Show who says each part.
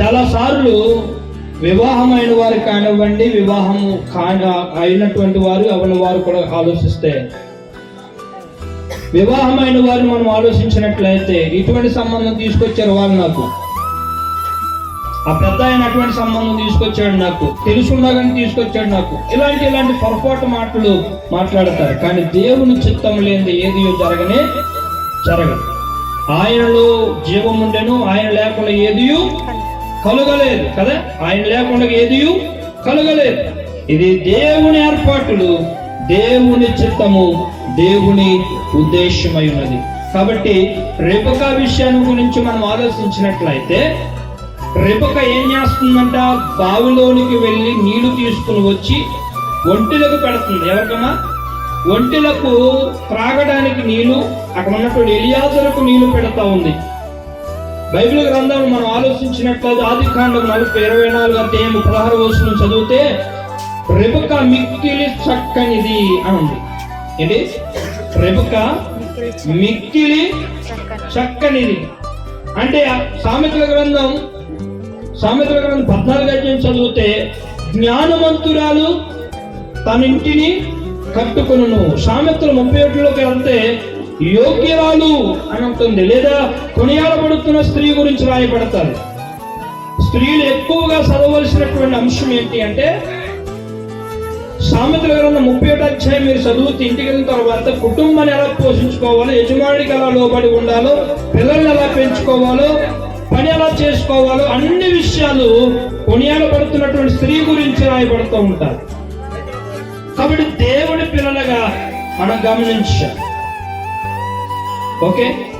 Speaker 1: చాలా సార్లు వివాహమైన వారు కానివ్వండి వివాహం కాని అయినటువంటి వారు అవని వారు కూడా ఆలోచిస్తే. వివాహమైన వారు మనం ఆలోచించినట్లయితే ఇటువంటి సంబంధం తీసుకొచ్చారు వాళ్ళు నాకు. ఆ పెద్ద అయినటువంటి సంబంధం తీసుకొచ్చాడు నాకు. తెలుసున్నా కానీ తీసుకొచ్చాడు నాకు. ఇలాంటి ఇలాంటి పొరపాటు మాటలు మాట్లాడతారు. కానీ దేవుని చిత్తం లేని ఏది జరగనే జరగదు. ఆయనలో జీవం ఉండెను ఆయన లేకుండా ఏదియో కలుగలేదు కదా? ఆయన లేకుండా ఏది కలుగలేదు. ఇది దేవుని ఏర్పాటులు దేవుని చిత్తము దేవుని ఉద్దేశమై ఉన్నది. కాబట్టి రేపక విషయాన్ని గురించి మనం ఆలోచించినట్లయితే రేపక ఏం చేస్తుందంట? బావిలోనికి వెళ్ళి నీళ్ళు తీసుకుని వచ్చి ఒంటిలకు పెడుతుంది. ఎవరికమ్మా? ఒంటిలకు త్రాగడానికి నీళ్ళు అక్కడ ఉన్నటువంటి ఎలియాజులకు నీళ్ళు పెడతా ఉంది. బైబిల్ గ్రంథం మనం ఆలోచించినట్లయితే ఆది కాండం నలభై ఇరవై నాలుగు అధ్యాయం పదహారు వచనం చదివితే రెబక మిక్కిలి చక్కనిది అని ఉంది. ఏంటి? రెబక మిక్కిలి చక్కనిది. అంటే సామెతల గ్రంథం సామెతల గ్రంథం పద్నాలుగు అధ్యాయం చదివితే జ్ఞానవంతురాలు తన ఇంటిని కట్టుకును సామెతలు ముప్పై ఒకటిలోకి వెళ్తే యోగ్యరాలు అని ఉంటుంది. లేదా కొనియాడబడుతున్న స్త్రీ గురించి రాయబడతారు. స్త్రీలు ఎక్కువగా చదవలసినటువంటి అంశం ఏంటి అంటే సామెతల గ్రంథం ముప్పై ఒకటి అధ్యాయం మీరు చదువుతూ ఇంటికి వెళ్ళిన తర్వాత కుటుంబాన్ని ఎలా పోషించుకోవాలో యజమానికి ఎలా లోబడి ఉండాలో పిల్లల్ని ఎలా పెంచుకోవాలో పని ఎలా చేసుకోవాలో అన్ని విషయాలు కొనియాడబడుతున్నటువంటి స్త్రీ గురించి రాయబడుతూ ఉంటారు. కాబట్టి దేవుడి పిల్లలుగా మనం గమనించాలి. Okay?